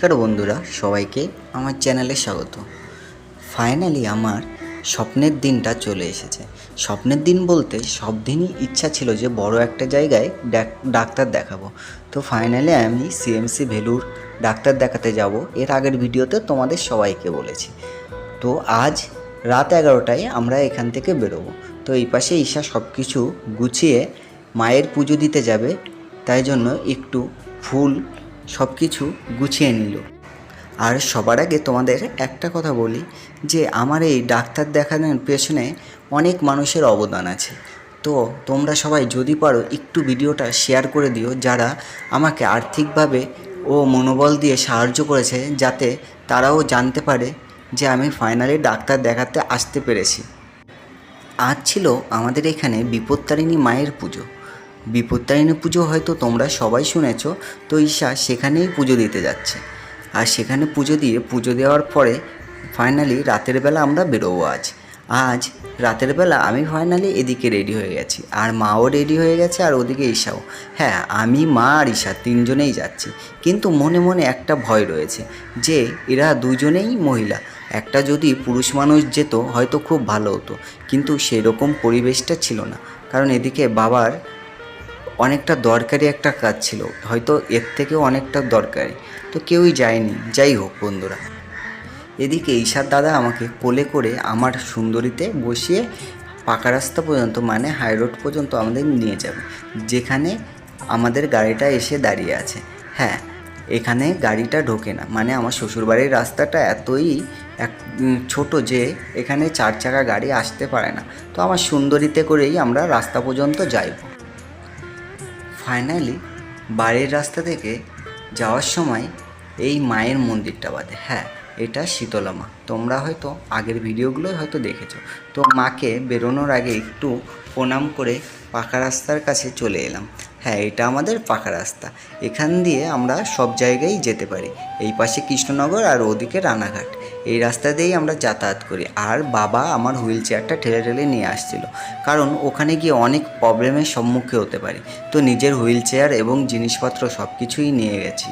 নমস্কার বন্ধুরা, সবাইকে আমার চ্যানেলে স্বাগত। ফাইনালি আমার স্বপ্নের দিনটা চলে এসেছে। স্বপ্নের দিন বলতে সব দিনই ইচ্ছা ছিল যে বড় একটা জায়গায় ডাক- ডাক্তার দেখাবো। তো ফাইনালি আমি সিএমসি ভেলুর ডাক্তার দেখাতে যাব। এর আগের ভিডিওতে তোমাদের সবাইকে বলেছি। তো আজ রাত এগারোটায় আমরা এখান থেকে বেরোবো। তো এই পাশে ঈশা সব কিছু গুছিয়ে মায়ের পুজো দিতে যাবে। তাই জন্য একটু ফুল সব কিছু গুছিয়ে নিল। আর সবার আগে তোমাদের একটা কথা বলি যে আমার এই ডাক্তার দেখানোর পেছনে অনেক মানুষের অবদান আছে। তো তোমরা সবাই যদি পারো একটু ভিডিওটা শেয়ার করে দিও যারা আমাকে আর্থিকভাবে ও মনোবল দিয়ে সাহায্য করেছে যাতে তারাও জানতে পারে যে আমি ফাইনালি ডাক্তার দেখাতে আসতে পেরেছি। আজ ছিল আমাদের এখানে বিপত্তারিণী মায়ের পুজো। বিপত্তারিণী পুজো হয়তো তোমরা সবাই শুনেছ, তো ঈশা সেখানেই পুজো দিতে যাচ্ছে। আর সেখানে পুজো দিয়ে, পুজো দেওয়ার পরে ফাইনালি রাতের বেলা আমরা বেরোবো আজ। আজ রাতের বেলা আমি ফাইনালি এদিকে রেডি হয়ে গেছি। আর মাও রেডি হয়ে গেছে আর ওদিকে ঈশাও। হ্যাঁ আমি, মা আর ঈশা তিনজনেই যাচ্ছি। কিন্তু মনে মনে একটা ভয় রয়েছে যে এরা দুজনেই মহিলা। একটা যদি পুরুষ মানুষ যেত হয়তো খুব ভালো হতো। কিন্তু সেরকম পরিবেশটা ছিল না। কারণ এদিকে বাবার অনেকটা দরকারি একটা কাজ ছিল। হয়তো এর থেকেও অনেকটা দরকারি। তো কেউই যায়নি। যাই হোক, বন্ধুরা। এদিকে ঈশার দাদা আমাকে কোলে করে আমার সুন্দরীতে বসিয়ে পাকা রাস্তা পর্যন্ত মানে হাই রোড পর্যন্ত আমাদের নিয়ে যাবে। যেখানে আমাদের গাড়িটা এসে দাঁড়িয়ে আছে। হ্যাঁ এখানে গাড়িটা ঢোকে না। মানে আমার শ্বশুরবাড়ির রাস্তাটা এতই এক ছোট যে এখানে চার চাকা গাড়ি আসতে পারে না। তো আমার সুন্দরীতে করেই আমরা রাস্তা পর্যন্ত যাইব। ফাইনালি বাড়ির রাস্তা থেকে যাওয়ার সময় এই মায়ের মন্দিরটা বাদে হ্যাঁ এটা শীতলা মা। তোমরা হয়তো আগের ভিডিওগুলোই হয়তো দেখেছ। তো মাকে বেরোনোর আগে একটু প্রণাম করে পাকা রাস্তার কাছে চলে এলাম। হ্যাঁ এটা আমাদের পাকা রাস্তা। এখান দিয়ে আমরা সব জায়গায় যেতে পারি। এই পাশে কৃষ্ণনগর আর ওদিকে রানাঘাট। এই রাস্তা দিয়েই আমরা যাতায়াত করি। আর বাবা আমার হুইল চেয়ারটা ঠেলে ঠেলে নিয়ে আসছিল। কারণ ওখানে গিয়ে অনেক প্রবলেমের সম্মুখীন হতে পারি। তো নিজের হুইল চেয়ার এবং জিনিসপত্র সব কিছুই নিয়ে গেছি।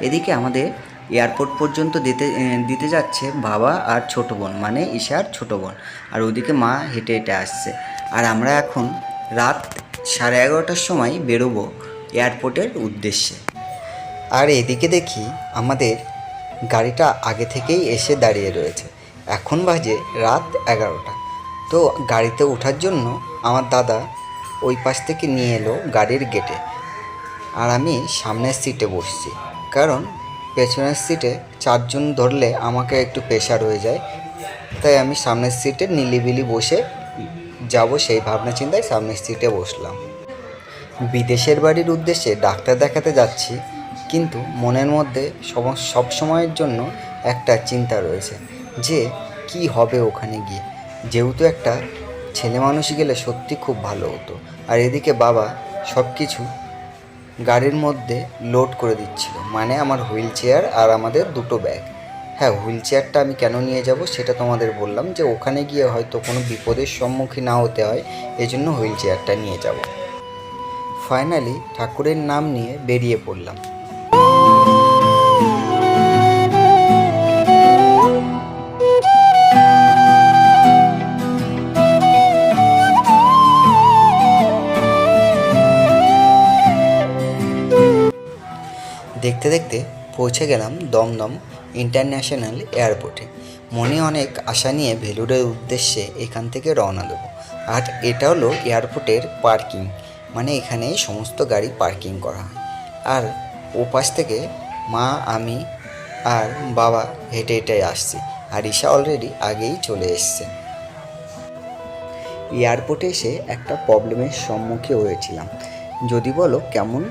এদিকে আমাদের এয়ারপোর্ট পর্যন্ত দিতে দিতে যাচ্ছে বাবা আর ছোটো বোন মানে ঈশার ছোটো বোন। আর ওদিকে মা হেঁটে হেঁটে আসছে। আর আমরা এখন রাত সাড়ে এগারোটার সময় বেরোবো এয়ারপোর্টের উদ্দেশ্যে। আর এদিকে দেখি আমাদের গাড়িটা আগে থেকেই এসে দাঁড়িয়ে রয়েছে। এখন বাজে রাত এগারোটা। তো গাড়িতে ওঠার জন্য আমার দাদা ওই পাশ থেকে নিয়ে এলো গাড়ির গেটে। আর আমি সামনের সিটে বসছি। কারণ পেছনের সিটে চারজন ধরলে আমাকে একটু প্রেশার হয়ে যায়। তাই আমি সামনের সিটে নিলিবিলি বসে যাব সেই ভাবনা চিন্তায় সামনের সিটে বসলাম। বিদেশের বাড়ির উদ্দেশ্যে ডাক্তার দেখাতে যাচ্ছি, কিন্তু মনের মধ্যে সব সময়ের জন্য একটা চিন্তা রয়েছে যে, কি হবে ওখানে গিয়ে? যেহেতু একটা ছেলে মানুষ গেলে সত্যি খুব ভালো হতো। আর এদিকে বাবা সব কিছু গাড়ির মধ্যে লোড করে দিচ্ছিল। মানে আমার হুইল চেয়ার আর আমাদের দুটো ব্যাগ। হ্যাঁ হুইল চেয়ারটা আমি কেন নিয়ে যাব সেটা তোমাদের বললাম যে ওখানে গিয়ে হয়তো কোনো বিপদের সম্মুখীন না হতে হয়, এজন্য হুইল চেয়ারটা নিয়ে যাব। ফাইনালি ঠাকুরের নাম নিয়ে বেরিয়ে পড়লাম। দেখতে দেখতে পৌঁছে গেলাম দমদম ইন্টারন্যাশনাল এয়ারপোর্টে। মনে অনেক আশা নিয়ে ভেলুরের উদ্দেশ্যে এখান থেকে রওনা দেবো। আর এটা হলো এয়ারপোর্টের পার্কিং। মানে এখানে সমস্ত গাড়ি পার্কিং করা হয়। আর ও পাশ থেকে মা, আমি আর বাবা হেঁটে হেঁটে আসছি। আর ঈশা অলরেডি আগেই চলে এসছে। এয়ারপোর্টে এসে একটা প্রবলেমের সম্মুখীন হয়েছিলাম। যদি বলো কেমন?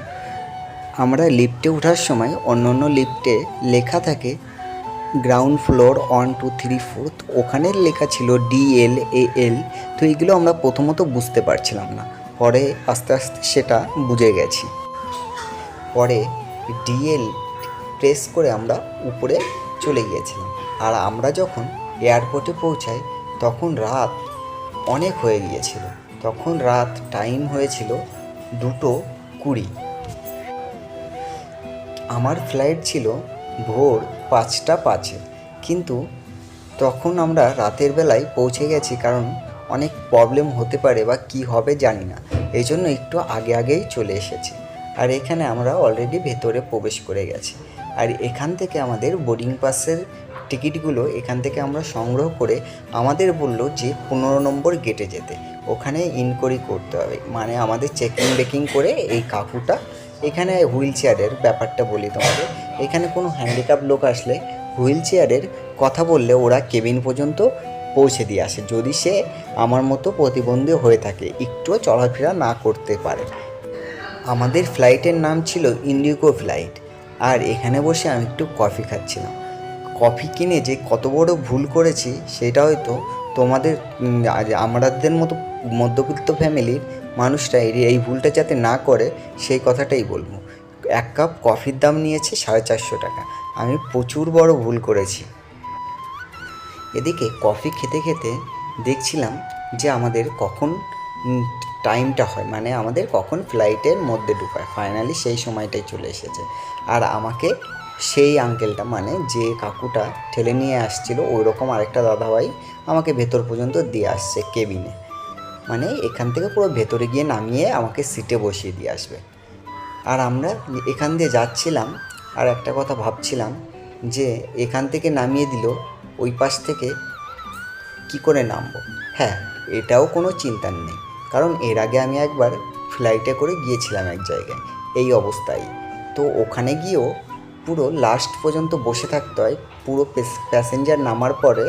আমরা লিফটে ওঠার সময় অন্য অন্য লিফটে লেখা থাকে ground floor one two three fourth ওখানে লেখা ছিল ডিএল এ এল তো এইগুলো আমরা প্রথমত বুঝতে পারছিলাম না। পরে আস্তে আস্তে সেটা বুঝে গেছি। পরে ডিএল প্রেস করে আমরা উপরে চলে গিয়েছিলাম। আর আমরা যখন এয়ারপোর্টে পৌঁছাই, তখন রাত অনেক হয়ে গিয়েছিল। তখন রাত টাইম হয়েছিল দুটো কুড়ি। আমার ফ্লাইট ছিল ভোর পাঁচটা পাঁচে। কিন্তু তখন আমরা রাতের বেলায় পৌঁছে গেছি কারণ অনেক প্রবলেম হতে পারে বা কি হবে জানি না। এই জন্য একটু আগে আগেই চলে এসেছি। আর এখানে আমরা অলরেডি ভেতরে প্রবেশ করে গেছি। আর এখান থেকে আমাদের বোর্ডিং পাসের টিকিটগুলো এখান থেকে আমরা সংগ্রহ করে আমাদের বলল যে পনেরো নম্বর গেটে যেতে। ওখানে ইনকোয়ারি করতে হবে। মানে আমাদের চেকিং বেকিং করে এই কাকুটা এখানে হুইল চেয়ারের ব্যাপারটা বলি তোমাদের। এখানে কোনো হ্যান্ডিক্যাপ লোক আসলে হুইল চেয়ারের কথা বললে ওরা কেবিন পর্যন্ত পৌঁছে দিয়ে আসে। যদি সে আমার মতো প্রতিবন্ধী হয়ে থাকে, একটুও চলাফেরা না করতে পারে। আমাদের ফ্লাইটের নাম ছিল ইন্ডিগো ফ্লাইট আর এখানে বসে আমি একটু কফি খাচ্ছিলাম। কফি কিনে যে কত বড় ভুল করেছি, সেটা হয়তো তোমাদের আমাদের মতো মধ্যবিত্ত ফ্যামিলির মানুষরা এই ভুলটা যাতে না করে, সেই কথাটাই বলব। এক কাপ কফির দাম নিয়েছে সাড়ে চারশো টাকা। আমি প্রচুর বড় ভুল করেছি। এদিকে কফি খেতে খেতে দেখছিলাম যে আমাদের কখন টাইমটা হয় মানে আমাদের কখন ফ্লাইটের মধ্যে ঢুকায়। ফাইনালি সেই সময়টাই চলে এসেছে। আর আমাকে সেই আঙ্কেলটা মানে যে কাকুটা ঠেলে নিয়ে আসছিল ওই রকম আরেকটা দাদাভাই আমাকে ভেতর পর্যন্ত দিয়ে আসছে কেবিনে। মানে এখান থেকে পুরো ভেতরে গিয়ে নামিয়ে আমাকে সিটে বসিয়ে দিয়ে আসবে। আর আমরা এখান দিয়ে যাচ্ছিলাম আর একটা কথা ভাবছিলাম যে এখান থেকে নামিয়ে দিল, ওই পাশ থেকে কি করে নামবো? হ্যাঁ এটাও কোনো চিন্তার নেই। কারণ এর আগে আমি একবার ফ্লাইটে করে গিয়েছিলাম এক জায়গায়। এই অবস্থায়। তো ওখানে গিয়েও পুরো লাস্ট পর্যন্ত বসে থাকতে হয়, পুরো প্যাসেঞ্জার নামার পরে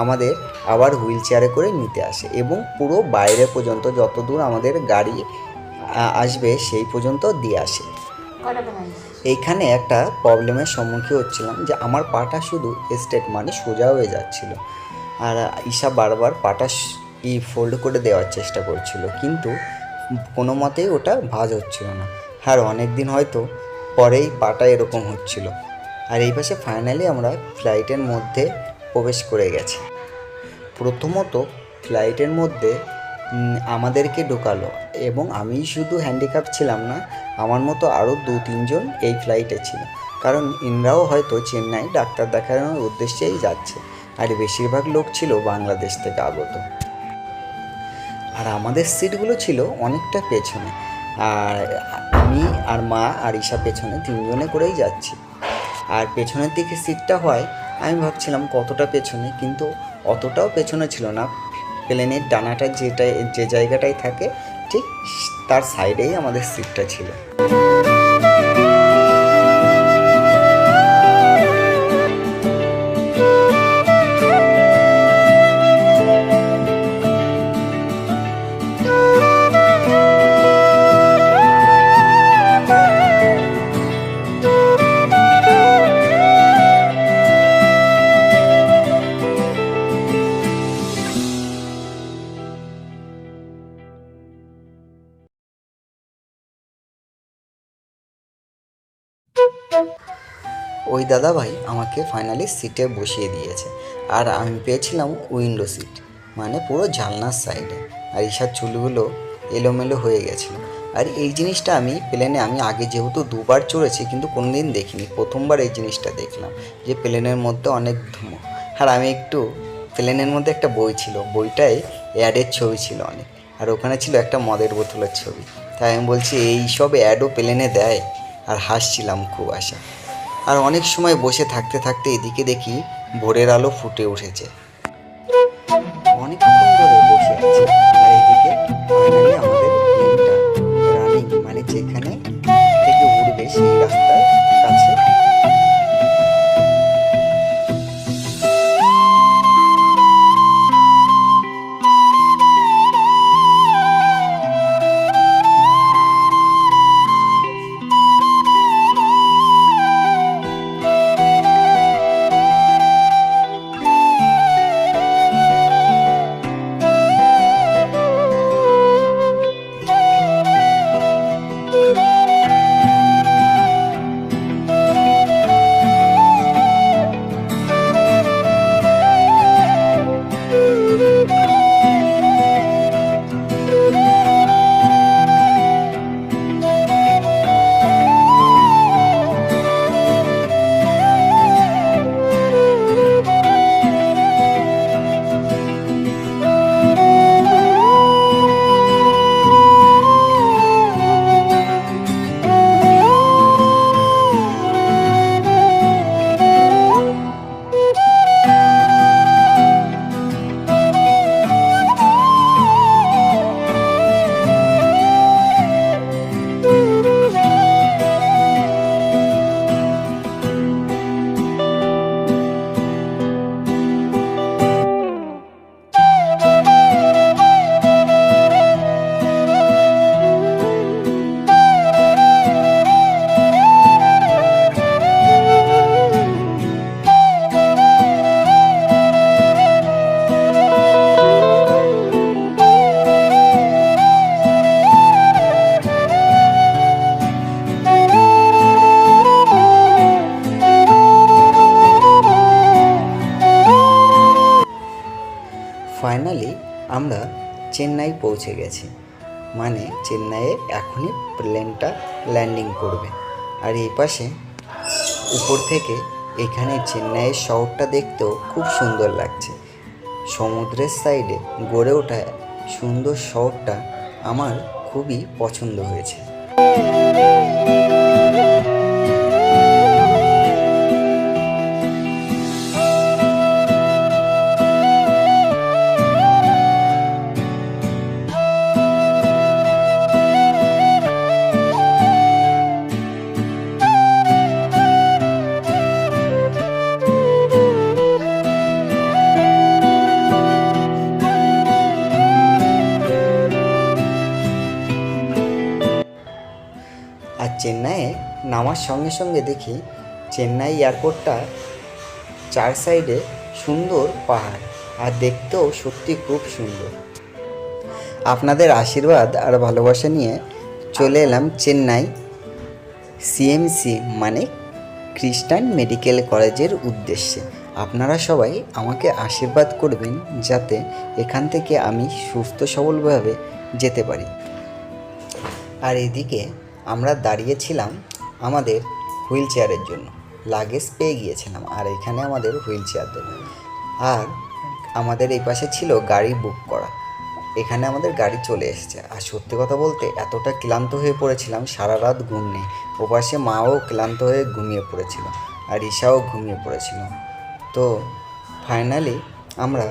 আমাদের আবার হুইল চেয়ারে করে নিতে আসে এবং পুরো বাইরে পর্যন্ত যত দূর আমাদের গাড়ি আসবে সেই পর্যন্ত দিয়ে আসে। এইখানে একটা প্রবলেমের সম্মুখীন হচ্ছিলাম যে আমার পাটা শুধু স্টেট মানে সোজা হয়ে যাচ্ছিল। আর ঈশা বারবার পাটা ই ফোল্ড করে দেওয়ার চেষ্টা করছিল। কিন্তু কোনো মতেই ওটা ভাজ হচ্ছিল না। আর অনেক দিন হয়তো পরেই পাটা এরকম হচ্ছিল। আর এই পাশে ফাইনালি আমরা ফ্লাইটের মধ্যে প্রবেশ করে গেছি। প্রথমত ফ্লাইটের মধ্যে আমাদেরকে ঢোকালো। এবং আমি শুধু হ্যান্ডিক্যাপ ছিলাম না, আমার মতো আরও দু তিনজন এই ফ্লাইটে ছিল। কারণ ইনরাও হয়তো চেন্নাই ডাক্তার দেখানোর উদ্দেশ্যেই যাচ্ছে, আর বেশিরভাগ লোক ছিল বাংলাদেশ থেকে আগত। আর আমাদের সিটগুলো ছিল অনেকটা পেছনে, আর আমি আর মা আর ঈশা পেছনে তিনজনে করেই যাচ্ছি। আর পেছনের দিকে সিটটা হয়, আমি ভাবছিলাম কতটা পেছনে, কিন্তু অতটাও পেছনে ছিল না। প্লেনের ডানাটা যেটা যে জায়গাটায় থাকে ঠিক তার সাইডেই আমাদের সিটটা ছিল। ওই দাদাভাই আমাকে ফাইনালি সিটে বসিয়ে দিয়েছে। আর আমি পেয়েছিলাম উইন্ডো সিট মানে পুরো জানলার সাইডে আর ঈশার চুলগুলো এলোমেলো হয়ে গেছিল। আর এই জিনিসটা আমি প্লেনে আমি আগে যেহেতু দুবার চড়েছি, কিন্তু কোনোদিন দেখিনি। প্রথমবার এই জিনিসটা দেখলাম, যে প্লেনের মধ্যে অনেক ধুমো। আর আমি একটু প্লেনের মধ্যে একটা বই ছিল, বইটায় অ্যাডের ছবি ছিল অনেক। আর ওখানে ছিল একটা মদের বোতলের ছবি। তাই আমি বলছি, এই সব অ্যাডও প্লেনে দেয়? আর হাসছিলাম খুব আশা আর অনেক সময় বসে থাকতে থাকতে এদিকে দেখি ভোরের আলো ফুটে উঠেছে। অনেক সুন্দর বসে আছি, আর এদিকে চেন্নাই পৌঁছে গেছি। মানে চেন্নাইয়ে এখনই প্লেনটা ল্যান্ডিং করবে। আর এই পাশে উপর থেকে এখানে চেন্নাইয়ের শহরটা দেখতেও খুব সুন্দর লাগছে। সমুদ্রের সাইডে গড়ে ওঠা সুন্দর শহরটা আমার খুবই পছন্দ হয়েছে। চেন্নাইয়ে নামার সঙ্গে সঙ্গে দেখি চেন্নাই এয়ারপোর্টটা চার সাইডে সুন্দর পাহাড় আর দেখতেও সত্যি খুব সুন্দর। আপনাদের আশীর্বাদ আর ভালোবাসা নিয়ে চলে এলাম চেন্নাই সিএমসি মানে খ্রিস্টান মেডিকেল কলেজের উদ্দেশ্যে। আপনারা সবাই আমাকে আশীর্বাদ করবেন যাতে এখান থেকে আমি সুস্থ সবলভাবে যেতে পারি। আর এদিকে আমরা দাঁড়িয়েছিলাম আমাদের হুইল চেয়ারের জন্য। লাগেজ পেয়ে গিয়েছিলাম আর এখানে আমাদের হুইল চেয়ার দেবে। আর আমাদের এই পাশে ছিল গাড়ি বুক করা। এখানে আমাদের গাড়ি চলে এসেছে। আর সত্যি কথা বলতে এতটা ক্লান্ত হয়ে পড়েছিলাম, সারা রাত ঘুম নেই। ওপাশে মাও ক্লান্ত হয়ে ঘুমিয়ে পড়েছিল আর ঈশাও ঘুমিয়ে পড়েছিল। তো ফাইনালি আমরা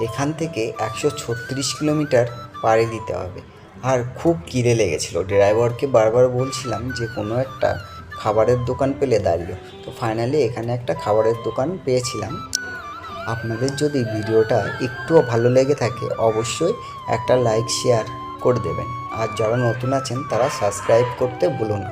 এখান থেকে একশো ছত্রিশ কিলোমিটার পাড়ি দিতে হবে। আর খুব কিরে লেগেছিল। ড্রাইভারকে বারবার বলছিলাম যে, কোনো একটা খাবারের দোকান পেলে দাঁড়িয়ে। তো ফাইনালি এখানে একটা খাবারের দোকান পেয়েছিলাম। আপনাদের যদি ভিডিওটা একটুও ভালো লেগে থাকে, অবশ্যই একটা লাইক শেয়ার করে দেবেন। আর যারা নতুন আছেন, তারা সাবস্ক্রাইব করতে ভুলো না।